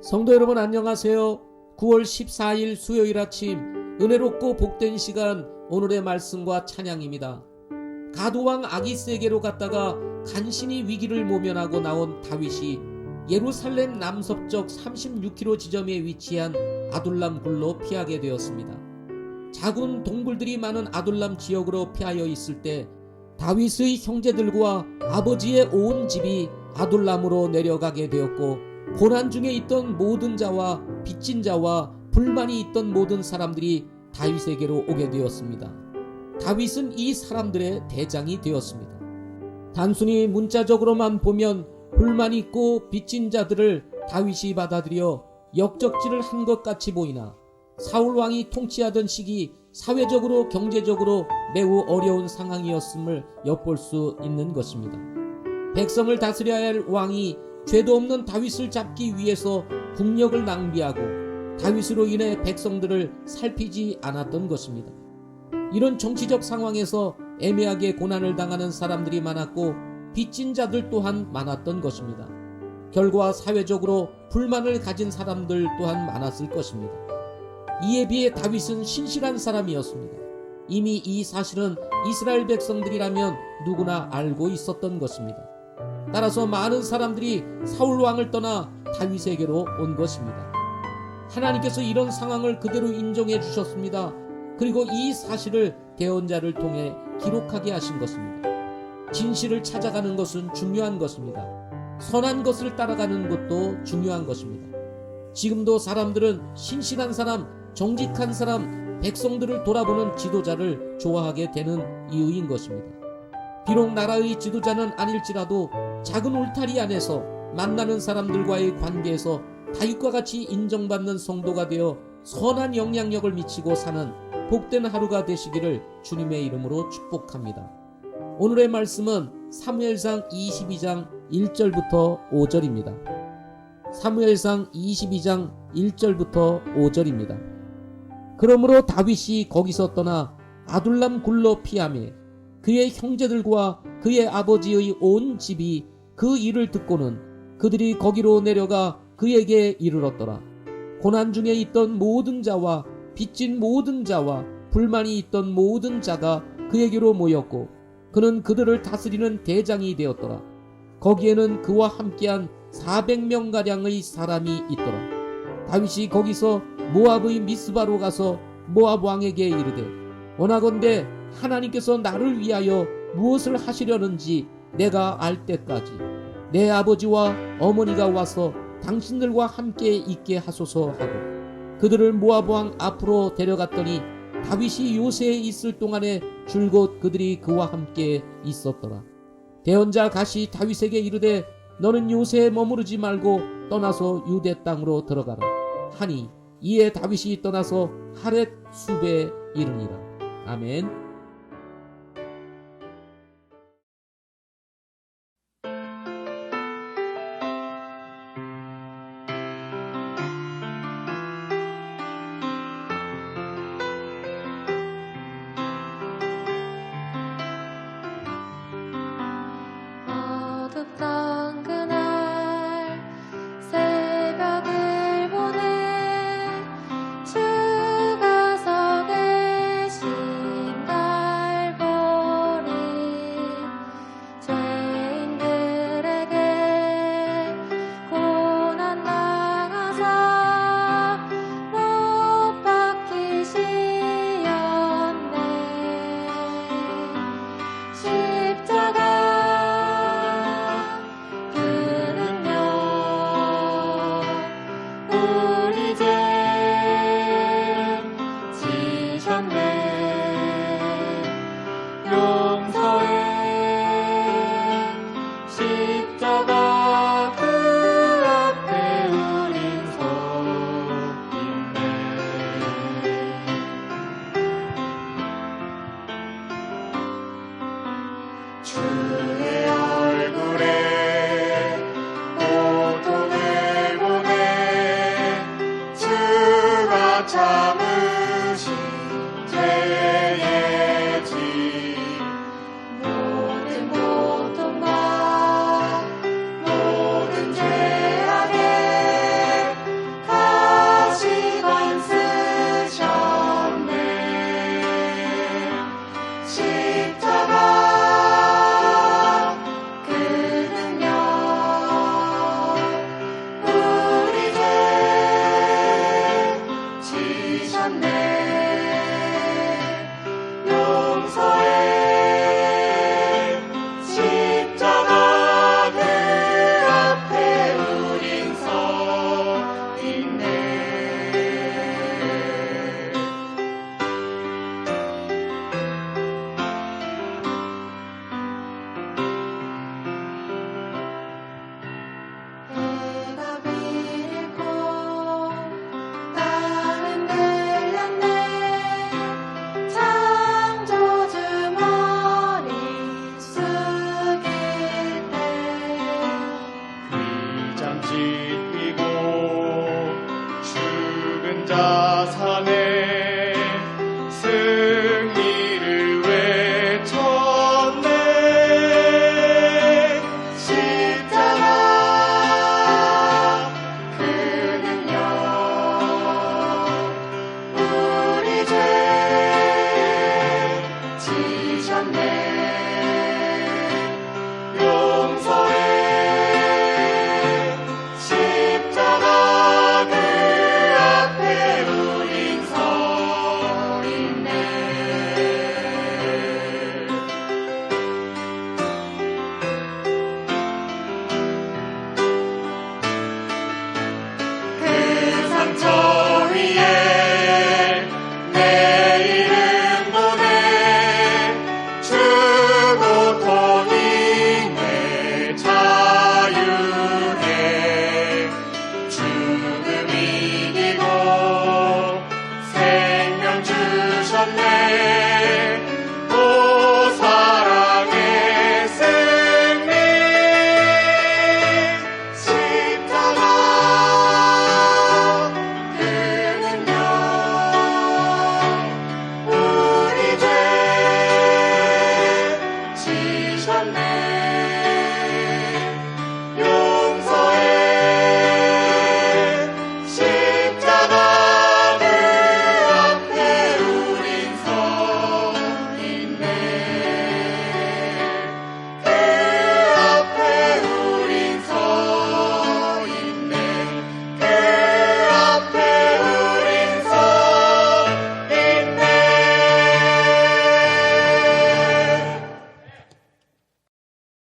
성도 여러분 안녕하세요. 9월 14일 수요일 아침 은혜롭고 복된 시간 오늘의 말씀과 찬양입니다. 가도왕 아기스에게로 갔다가 간신히 위기를 모면하고 나온 다윗이 예루살렘 남서쪽 36km 지점에 위치한 아둘람 굴로 피하게 되었습니다. 작은 동굴들이 많은 아둘람 지역으로 피하여 있을 때 다윗의 형제들과 아버지의 온 집이 아둘람으로 내려가게 되었고 고난 중에 있던 모든 자와 빚진 자와 불만이 있던 모든 사람들이 다윗에게로 오게 되었습니다. 다윗은 이 사람들의 대장이 되었습니다. 단순히 문자적으로만 보면 불만 있고 빚진 자들을 다윗이 받아들여 역적질을 한것 같이 보이나 사울 왕이 통치하던 시기 사회적으로 경제적으로 매우 어려운 상황이었음을 엿볼 수 있는 것입니다. 백성을 다스려야 할 왕이 죄도 없는 다윗을 잡기 위해서 국력을 낭비하고 다윗으로 인해 백성들을 살피지 않았던 것입니다. 이런 정치적 상황에서 애매하게 고난을 당하는 사람들이 많았고 빚진 자들 또한 많았던 것입니다. 결과 사회적으로 불만을 가진 사람들 또한 많았을 것입니다. 이에 비해 다윗은 신실한 사람이었습니다. 이미 이 사실은 이스라엘 백성들이라면 누구나 알고 있었던 것입니다. 따라서 많은 사람들이 사울 왕을 떠나 다윗에게로 온 것입니다. 하나님께서 이런 상황을 그대로 인정해 주셨습니다. 그리고 이 사실을 대언자를 통해 기록하게 하신 것입니다. 진실을 찾아가는 것은 중요한 것입니다. 선한 것을 따라가는 것도 중요한 것입니다. 지금도 사람들은 신실한 사람, 정직한 사람, 백성들을 돌아보는 지도자를 좋아하게 되는 이유인 것입니다. 비록 나라의 지도자는 아닐지라도 작은 울타리 안에서 만나는 사람들과의 관계에서 다윗과 같이 인정받는 성도가 되어 선한 영향력을 미치고 사는 복된 하루가 되시기를 주님의 이름으로 축복합니다. 오늘의 말씀은 사무엘상 22장 1절부터 5절입니다. 사무엘상 22장 1절부터 5절입니다. 그러므로 다윗이 거기서 떠나 아둘람 굴로 피하며 그의 형제들과 그의 아버지의 온 집이 그 일을 듣고는 그들이 거기로 내려가 그에게 이르렀더라. 고난 중에 있던 모든 자와 빚진 모든 자와 불만이 있던 모든 자가 그에게로 모였고 그는 그들을 다스리는 대장이 되었더라. 거기에는 그와 함께한 400명가량의 사람이 있더라. 다윗이 거기서 모압의 미스바로 가서 모압 왕에게 이르되 원하건대 하나님께서 나를 위하여 무엇을 하시려는지 내가 알 때까지 내 아버지와 어머니가 와서 당신들과 함께 있게 하소서 하고 그들을 모압 왕 앞으로 데려갔더니 다윗이 요새에 있을 동안에 줄곧 그들이 그와 함께 있었더라. 대언자 가시 다윗에게 이르되 너는 요새에 머무르지 말고 떠나서 유대 땅으로 들어가라. 하니 이에 다윗이 떠나서 하렛 숲에 이르니라. 아멘. 씻기고 죽은 자 산에